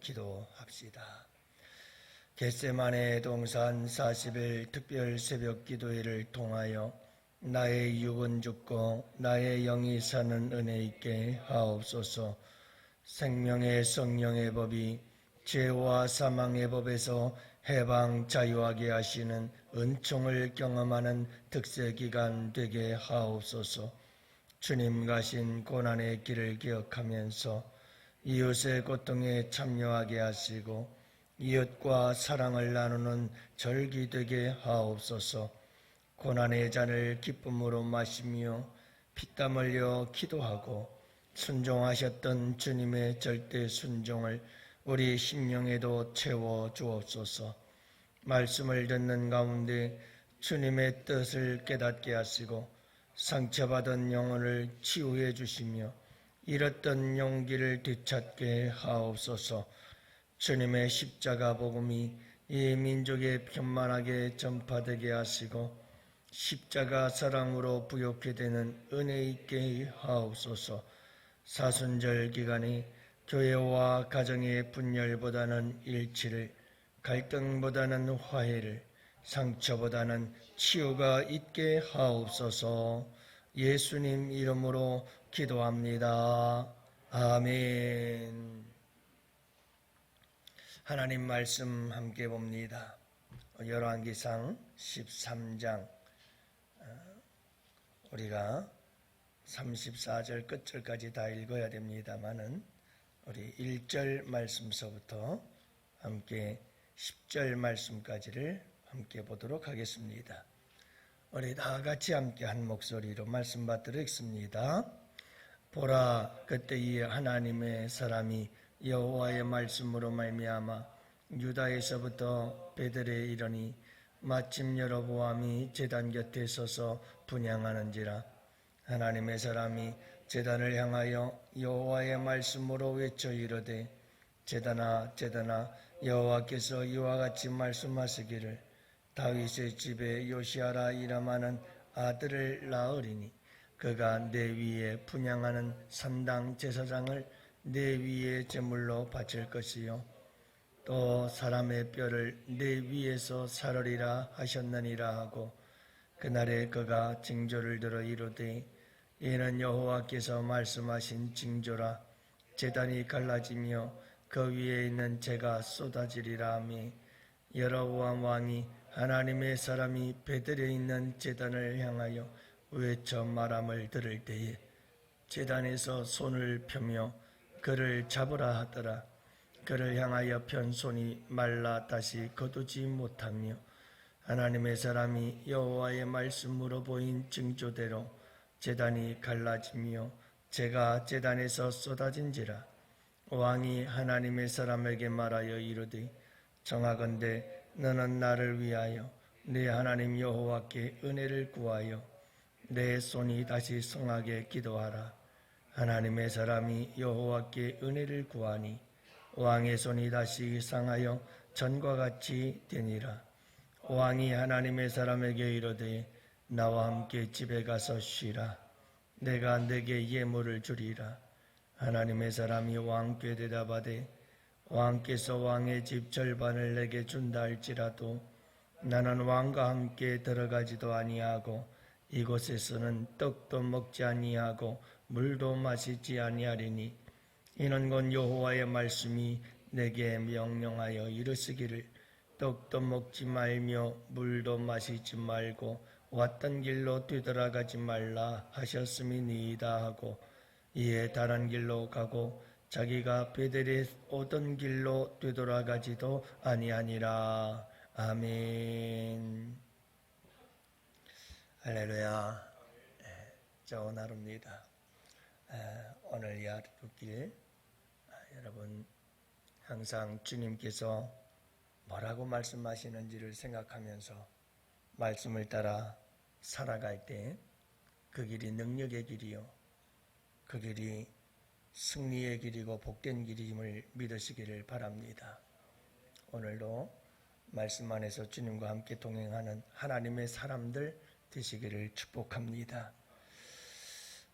기도합시다. 겟세만의 동산 40일 특별 새벽 기도회를 통하여 나의 육은 죽고 나의 영이 사는 은혜 있게 하옵소서 생명의 성령의 법이 죄와 사망의 법에서 해방 자유하게 하시는 은총을 경험하는 특세 기간 되게 하옵소서 주님 가신 고난의 길을 기억하면서 이웃의 고통에 참여하게 하시고 이웃과 사랑을 나누는 절기 되게 하옵소서. 고난의 잔을 기쁨으로 마시며 피땀 흘려 기도하고 순종하셨던 주님의 절대 순종을 우리 심령에도 채워 주옵소서. 말씀을 듣는 가운데 주님의 뜻을 깨닫게 하시고 상처받은 영혼을 치유해 주시며 잃었던 용기를 되찾게 하옵소서. 주님의 십자가 복음이 이 민족에 편만하게 전파되게 하시고 십자가 사랑으로 부욕해 되는 은혜 있게 하옵소서. 사순절 기간에 교회와 가정의 분열보다는 일치를 갈등보다는 화해를 상처보다는 치유가 있게 하옵소서. 예수님 이름으로 기도합니다. 아멘. 하나님 말씀 함께 봅니다. 열왕기상 13장 어, 우리가 34절 끝절까지 다 읽어야 됩니다만은 우리 1절 말씀서부터 함께 10절 말씀까지를 함께 보도록 하겠습니다. 우리 다 같이 함께 한 목소리로 말씀 받도록 하겠습니다. 보라 그때에 하나님의 사람이 여호와의 말씀으로 말미암아 유다에서부터 베들에 이르니 마침 여로보암이 제단 곁에 서서 분양하는지라. 하나님의 사람이 제단을 향하여 여호와의 말씀으로 외쳐 이르되 제단아 제단아 여호와께서 이와 같이 말씀하시기를 다윗의 집에 요시아라 이름하는 아들을 낳으리니 그가 내 위에 분양하는 산당 제사장을 내 위에 제물로 바칠 것이요. 또 사람의 뼈를 내 위에서 사르리라 하셨느니라 하고 그날에 그가 징조를 들어 이르되 이는 여호와께서 말씀하신 징조라. 제단이 갈라지며 그 위에 있는 재가 쏟아지리라 하며 여러보암 왕이 하나님의 사람이 베들에 있는 제단을 향하여 외쳐 말함을 들을 때에 제단에서 손을 펴며 그를 잡으라 하더라. 그를 향하여 편 손이 말라 다시 거두지 못하며 하나님의 사람이 여호와의 말씀으로 보인 징조대로 제단이 갈라지며 제가 제단에서 쏟아진지라. 왕이 하나님의 사람에게 말하여 이르되 정하건대 너는 나를 위하여 내 하나님 여호와께 은혜를 구하여 내 손이 다시 성하게 기도하라. 하나님의 사람이 여호와께 은혜를 구하니 왕의 손이 다시 상하여 전과 같이 되니라. 왕이 하나님의 사람에게 이르되 나와 함께 집에 가서 쉬라. 내가 내게 예물을 주리라. 하나님의 사람이 왕께 대답하되 왕께서 왕의 집 절반을 내게 준다 할지라도 나는 왕과 함께 들어가지도 아니하고 이곳에서는 떡도 먹지 아니하고 물도 마시지 아니하리니 이는 곧 여호와의 말씀이 내게 명령하여 이르시기를 떡도 먹지 말며 물도 마시지 말고 왔던 길로 되돌아가지 말라 하셨음이니이다 하고 이에 다른 길로 가고 자기가 베델에 오던 길로 되돌아가지도 아니하니라. 아멘. 할렐루야. 예, 좋은 하루입니다. 예, 오늘 이 하루길 아, 여러분 항상 주님께서 뭐라고 말씀하시는지를 생각하면서 말씀을 따라 살아갈 때 그 길이 능력의 길이요. 그 길이 승리의 길이고 복된 길임을 믿으시기를 바랍니다. 오늘도 말씀 안에서 주님과 함께 동행하는 하나님의 사람들 되시기를 축복합니다.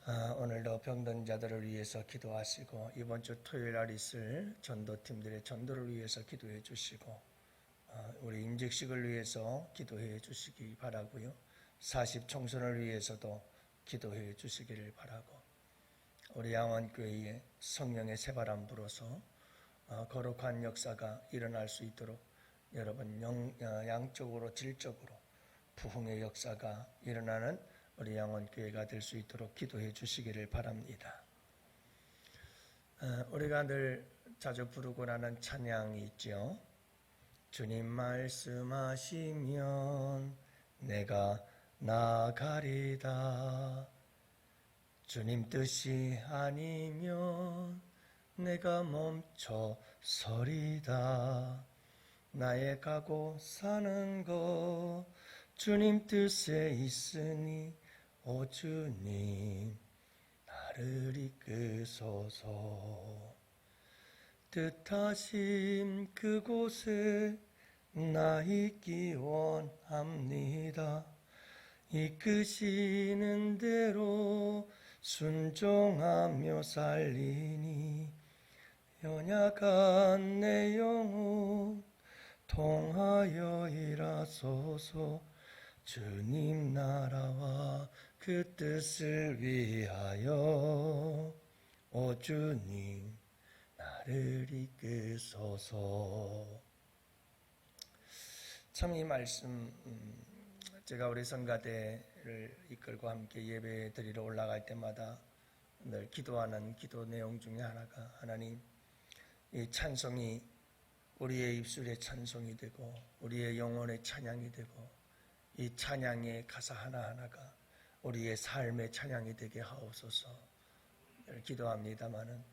아, 오늘도 병든 자들을 위해서 기도하시고 이번 주 토요일 날 있을 전도팀들의 전도를 위해서 기도해 주시고 아, 우리 임직식을 위해서 기도해 주시기 바라고요. 40 총선을 위해서도 기도해 주시기를 바라고 우리 양원교회에 성령의 새바람 불어서 어, 거룩한 역사가 일어날 수 있도록 여러분 영- 어, 양쪽으로 질적으로 부흥의 역사가 일어나는 우리 양원교회가 될 수 있도록 기도해 주시기를 바랍니다. 어, 우리가 늘 자주 부르고 나는 찬양이 있죠. 주님 말씀하시면 내가 나가리다. 주님 뜻이 아니면 내가 멈춰 서리다. 나의 가고 사는 것 주님 뜻에 있으니 오 주님 나를 이끄소서. 뜻하심 그곳에 나 있기 원합니다. 이끄시는 대로 순종하며 살리니 연약한 내 영혼 통하여 일하소서 주님 나라와 그 뜻을 위하여. 오 주님 나를 이끄소서. 참 이 말씀 음, 제가 우리 성가대를 이끌고 함께 예배 드리러 올라갈 때마다 늘 기도하는 기도 내용 중에 하나가 하나님 이 찬송이 우리의 입술의 찬송이 되고 우리의 영혼의 찬양이 되고 이 찬양의 가사 하나하나가 우리의 삶의 찬양이 되게 하옵소서 늘 기도합니다마는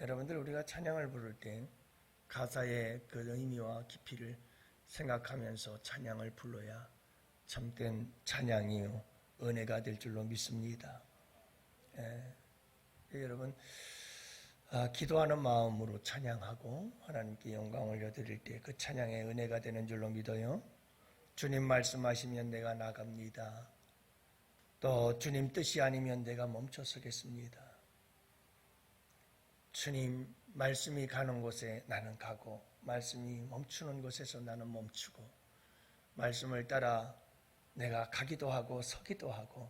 여러분들 우리가 찬양을 부를 때 가사의 그 의미와 깊이를 생각하면서 찬양을 불러야 참된 찬양이요 은혜가 될 줄로 믿습니다. 예, 여러분 아, 기도하는 마음으로 찬양하고 하나님께 영광을 올려드릴 때 그 찬양의 은혜가 되는 줄로 믿어요. 주님 말씀하시면 내가 나갑니다. 또 주님 뜻이 아니면 내가 멈춰 서겠습니다. 주님 말씀이 가는 곳에 나는 가고 말씀이 멈추는 곳에서 나는 멈추고 말씀을 따라 내가 가기도 하고 서기도 하고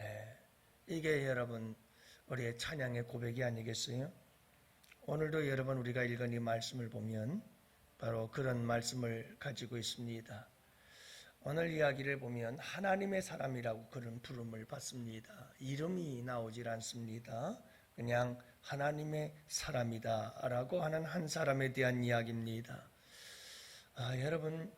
예, 이게 여러분 우리의 찬양의 고백이 아니겠어요? 오늘도 여러분 우리가 읽은 이 말씀을 보면 바로 그런 말씀을 가지고 있습니다. 오늘 이야기를 보면 하나님의 사람이라고 그런 부름을 받습니다. 이름이 나오질 않습니다. 그냥 하나님의 사람이다라고 하는 한 사람에 대한 이야기입니다. 아, 여러분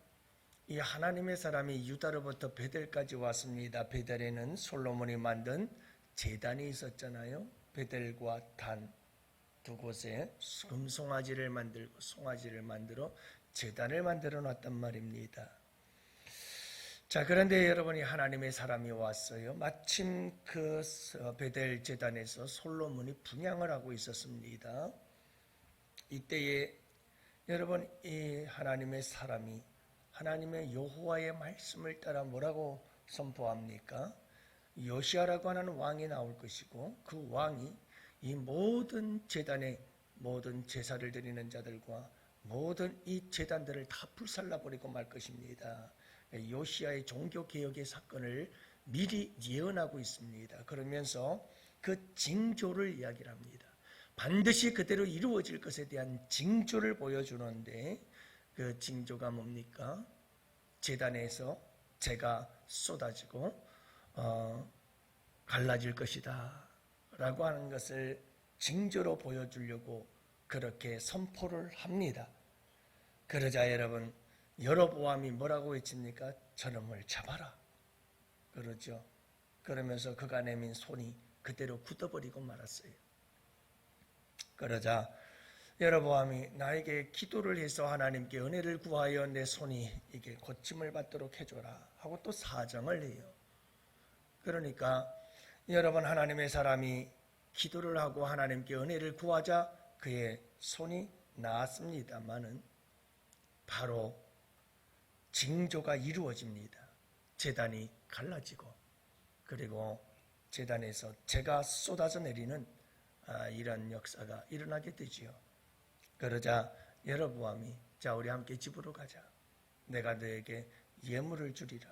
이 하나님의 사람이 유다로부터 베델까지 왔습니다. 베델에는 솔로몬이 만든 제단이 있었잖아요. 베델과 단 두 곳에 금송아지를 만들고 송아지를 만들어 제단을 만들어 놨단 말입니다. 자, 그런데 여러분이 하나님의 사람이 왔어요. 마침 그 베델 제단에서 솔로몬이 분양을 하고 있었습니다. 이때에 여러분 이 하나님의 사람이 하나님의 여호와의 말씀을 따라 뭐라고 선포합니까? 요시아라고 하는 왕이 나올 것이고 그 왕이 이 모든 제단의 모든 제사를 드리는 자들과 모든 이 제단들을 다 불살라 버리고 말 것입니다. 요시아의 종교 개혁의 사건을 미리 예언하고 있습니다. 그러면서 그 징조를 이야기를 합니다. 반드시 그대로 이루어질 것에 대한 징조를 보여주는데 그 징조가 뭡니까? 재단에서 재가 쏟아지고 어, 갈라질 것이다 라고 하는 것을 징조로 보여주려고 그렇게 선포를 합니다. 그러자 여러분 여로보암이 뭐라고 외칩니까? 저놈을 잡아라 그러죠. 그러면서 그가 내민 손이 그대로 굳어버리고 말았어요. 그러자 여로보암이 나에게 기도를 해서 하나님께 은혜를 구하여 내 손이 이게 고침을 받도록 해줘라 하고 또 사정을 해요. 그러니까 여러분 하나님의 사람이 기도를 하고 하나님께 은혜를 구하자 그의 손이 나았습니다마는 바로 징조가 이루어집니다. 재단이 갈라지고 그리고 재단에서 제가 쏟아져 내리는 아, 이런 역사가 일어나게 되지요. 그러자 여러보암이 자 우리 함께 집으로 가자. 내가 너에게 예물을 주리라.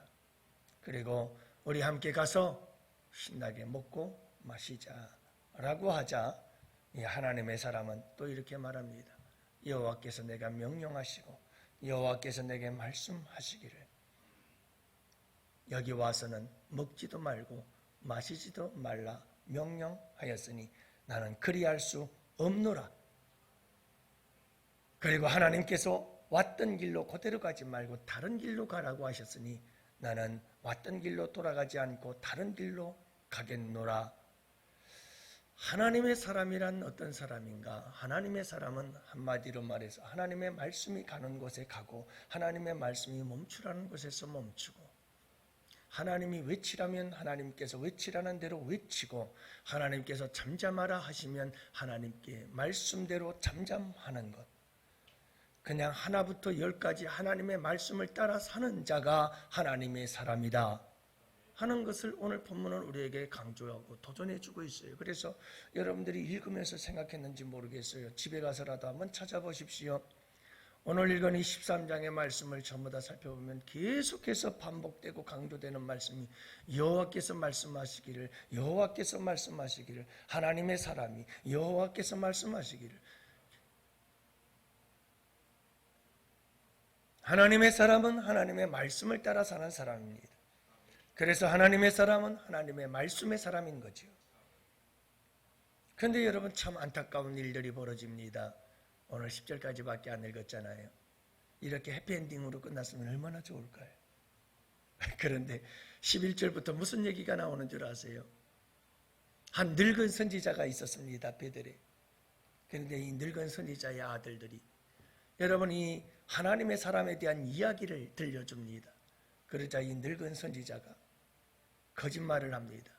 그리고 우리 함께 가서 신나게 먹고 마시자라고 하자 이 하나님의 사람은 또 이렇게 말합니다. 여호와께서 내가 명령하시고 여호와께서 내게 말씀하시기를 여기 와서는 먹지도 말고 마시지도 말라 명령하였으니 나는 그리할 수 없노라. 그리고 하나님께서 왔던 길로 그대로 가지 말고 다른 길로 가라고 하셨으니 나는 왔던 길로 돌아가지 않고 다른 길로 가겠노라. 하나님의 사람이란 어떤 사람인가? 하나님의 사람은 한마디로 말해서 하나님의 말씀이 가는 곳에 가고 하나님의 말씀이 멈추라는 곳에서 멈추고 하나님이 외치라면 하나님께서 외치라는 대로 외치고 하나님께서 잠잠하라 하시면 하나님께 말씀대로 잠잠하는 것. 그냥 하나부터 열까지 하나님의 말씀을 따라 사는 자가 하나님의 사람이다. 하는 것을 오늘 본문은 우리에게 강조하고 도전해 주고 있어요. 그래서 여러분들이 읽으면서 생각했는지 모르겠어요. 집에 가서라도 한번 찾아보십시오. 오늘 읽은 이 13장의 말씀을 전부 다 살펴보면 계속해서 반복되고 강조되는 말씀이 여호와께서 말씀하시기를 여호와께서 말씀하시기를 하나님의 사람이 여호와께서 말씀하시기를 하나님의 사람은 하나님의 말씀을 따라 사는 사람입니다. 그래서 하나님의 사람은 하나님의 말씀의 사람인 거죠. 그런데 여러분 참 안타까운 일들이 벌어집니다. 오늘 10절까지밖에 안 읽었잖아요. 이렇게 해피엔딩으로 끝났으면 얼마나 좋을까요? 그런데 11절부터 무슨 얘기가 나오는 줄 아세요? 한 늙은 선지자가 있었습니다. 베델에. 그런데 이 늙은 선지자의 아들들이 여러분 이 하나님의 사람에 대한 이야기를 들려줍니다. 그러자 이 늙은 선지자가 거짓말을 합니다.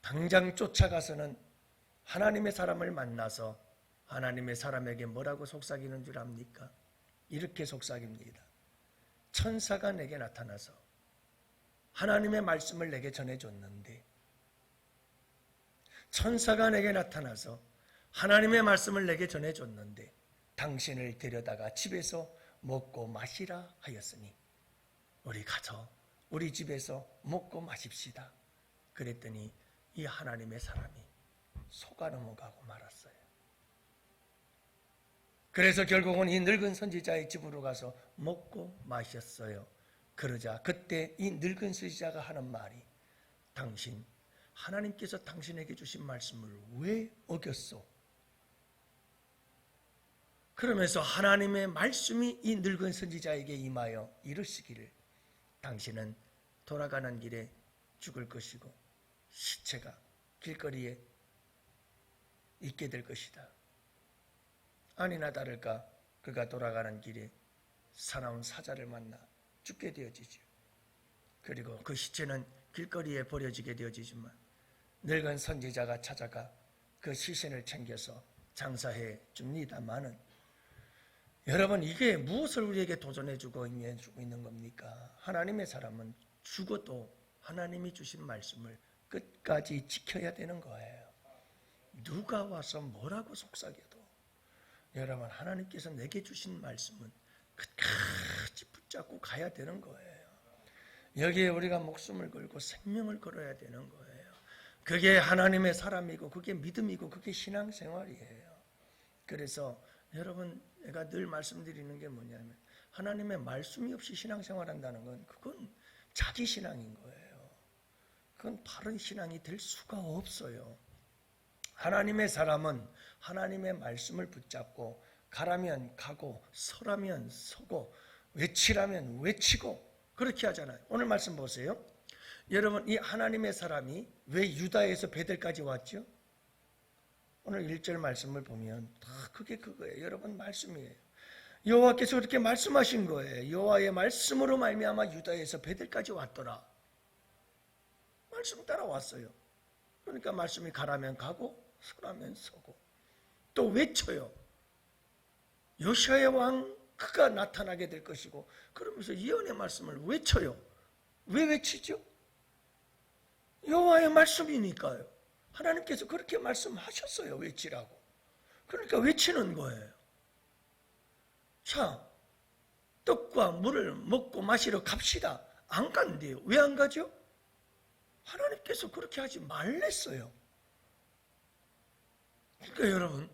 당장 쫓아가서는 하나님의 사람을 만나서 하나님의 사람에게 뭐라고 속삭이는 줄 압니까? 이렇게 속삭입니다. 천사가 내게 나타나서 하나님의 말씀을 내게 전해줬는데 천사가 내게 나타나서 하나님의 말씀을 내게 전해줬는데 당신을 데려다가 집에서 먹고 마시라 하였으니 우리 가서 우리 집에서 먹고 마십시다. 그랬더니 이 하나님의 사람이 속아 넘어가고 말았어요. 그래서 결국은 이 늙은 선지자의 집으로 가서 먹고 마셨어요. 그러자 그때 이 늙은 선지자가 하는 말이 당신 하나님께서 당신에게 주신 말씀을 왜 어겼소? 그러면서 하나님의 말씀이 이 늙은 선지자에게 임하여 이르시기를 당신은 돌아가는 길에 죽을 것이고 시체가 길거리에 있게 될 것이다. 아니나 다를까 그가 돌아가는 길에 사나운 사자를 만나 죽게 되어지죠. 그리고 그 시체는 길거리에 버려지게 되어지지만 늙은 선지자가 찾아가 그 시신을 챙겨서 장사해 줍니다마는 여러분 이게 무엇을 우리에게 도전해주고 있는 겁니까? 하나님의 사람은 죽어도 하나님이 주신 말씀을 끝까지 지켜야 되는 거예요. 누가 와서 뭐라고 속삭여도 여러분 하나님께서 내게 주신 말씀은 끝까지 붙잡고 가야 되는 거예요. 여기에 우리가 목숨을 걸고 생명을 걸어야 되는 거예요. 그게 하나님의 사람이고 그게 믿음이고 그게 신앙생활이에요. 그래서 여러분 내가 늘 말씀드리는 게 뭐냐면 하나님의 말씀이 없이 신앙생활한다는 건 그건 자기 신앙인 거예요. 그건 바른 신앙이 될 수가 없어요. 하나님의 사람은 하나님의 말씀을 붙잡고 가라면 가고 서라면 서고 외치라면 외치고 그렇게 하잖아요. 오늘 말씀 보세요. 여러분 이 하나님의 사람이 왜 유다에서 베델까지 왔죠? 오늘 1절 말씀을 보면 다 그게 그거예요. 여러분 말씀이에요. 여호와께서 그렇게 말씀하신 거예요. 여호와의 말씀으로 말미암아 유다에서 베델까지 왔더라. 말씀 따라왔어요. 그러니까 말씀이 가라면 가고 서라면 서고 또 외쳐요. 요시아의 왕 그가 나타나게 될 것이고 그러면서 예언의 말씀을 외쳐요. 왜 외치죠? 여호와의 말씀이니까요. 하나님께서 그렇게 말씀하셨어요. 외치라고. 그러니까 외치는 거예요. 자, 떡과 물을 먹고 마시러 갑시다. 안 간대요. 왜 안 가죠? 하나님께서 그렇게 하지 말랬어요. 그러니까 여러분,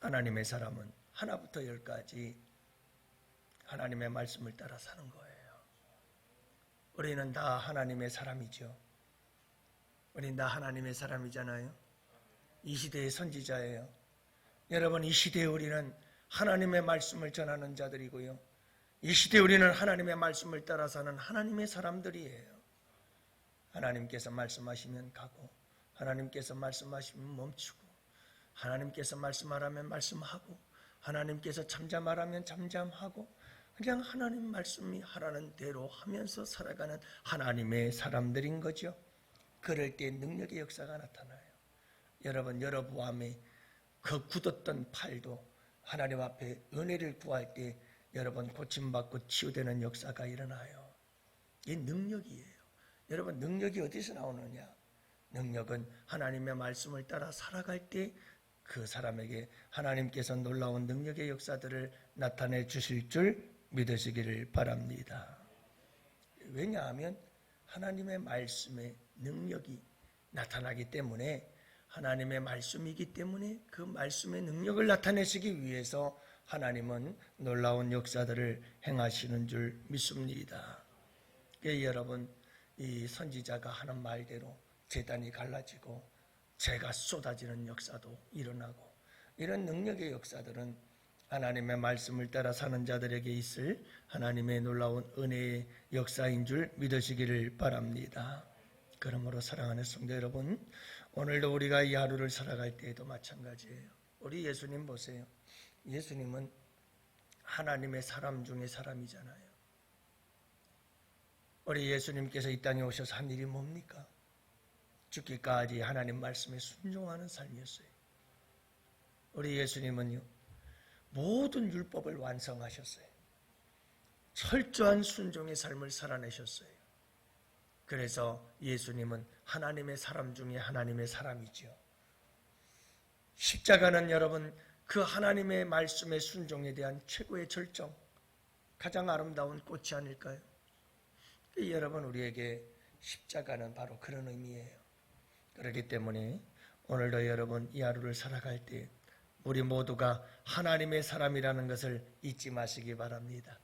하나님의 사람은 하나부터 열까지 하나님의 말씀을 따라 사는 거예요. 우리는 다 하나님의 사람이죠. 우린 다 하나님의 사람이잖아요. 이 시대의 선지자예요. 여러분, 이 시대에 우리는 하나님의 말씀을 전하는 자들이고요. 이 시대에 우리는 하나님의 말씀을 따라 사는 하나님의 사람들이에요. 하나님께서 말씀하시면 가고, 하나님께서 말씀하시면 멈추고, 하나님께서 말씀하라면 말씀하고, 하나님께서 잠잠하라면 잠잠하고, 그냥 하나님 말씀이 하라는 대로 하면서 살아가는 하나님의 사람들인 거죠. 그럴 때 능력의 역사가 나타나요. 여러분, 여러분함에 그 굳었던 팔도 하나님 앞에 은혜를 구할 때 여러분 고침받고 치유되는 역사가 일어나요. 이 능력이에요. 여러분, 능력이 어디서 나오느냐? 능력은 하나님의 말씀을 따라 살아갈 때 그 사람에게 하나님께서 놀라운 능력의 역사들을 나타내 주실 줄 믿으시기를 바랍니다. 왜냐하면 하나님의 말씀의 능력이 나타나기 때문에 하나님의 말씀이기 때문에 그 말씀의 능력을 나타내시기 위해서 하나님은 놀라운 역사들을 행하시는 줄 믿습니다. 예, 여러분, 이 선지자가 하는 말대로 재단이 갈라지고 재가 쏟아지는 역사도 일어나고 이런 능력의 역사들은 하나님의 말씀을 따라 사는 자들에게 있을 하나님의 놀라운 은혜의 역사인 줄 믿으시기를 바랍니다. 그러므로 사랑하는 성도 여러분, 오늘도 우리가 이 하루를 살아갈 때에도 마찬가지예요. 우리 예수님 보세요. 예수님은 하나님의 사람 중에 사람이잖아요. 우리 예수님께서 이 땅에 오셔서 한 일이 뭡니까? 죽기까지 하나님 말씀에 순종하는 삶이었어요. 우리 예수님은요, 모든 율법을 완성하셨어요. 철저한 순종의 삶을 살아내셨어요. 그래서 예수님은 하나님의 사람 중에 하나님의 사람이죠. 십자가는 여러분 그 하나님의 말씀의 순종에 대한 최고의 절정, 가장 아름다운 꽃이 아닐까요? 여러분 우리에게 십자가는 바로 그런 의미예요. 그렇기 때문에 오늘도 여러분 이 하루를 살아갈 때 우리 모두가 하나님의 사람이라는 것을 잊지 마시기 바랍니다.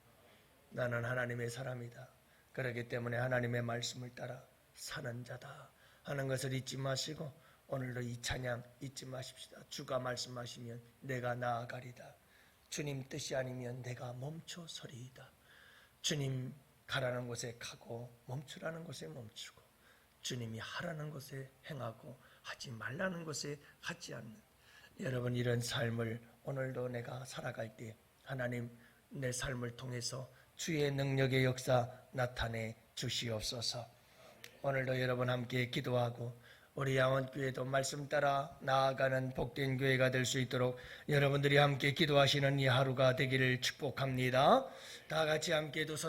나는 하나님의 사람이다. 그렇기 때문에 하나님의 말씀을 따라 사는 자다 하는 것을 잊지 마시고 오늘도 이 찬양 잊지 마십시다. 주가 말씀하시면 내가 나아가리다. 주님 뜻이 아니면 내가 멈춰 서리이다. 주님 가라는 곳에 가고 멈추라는 곳에 멈추고 주님이 하라는 곳에 행하고 하지 말라는 곳에 하지 않는 여러분 이런 삶을 오늘도 내가 살아갈 때 하나님 내 삶을 통해서 주의 능력의 역사 나타내 주시옵소서. 오늘도 여러분 함께 기도하고 우리 양원교회도 말씀 따라 나아가는 복된 교회가 될 수 있도록 여러분들이 함께 기도하시는 이 하루가 되기를 축복합니다. 다 같이 함께 두 손.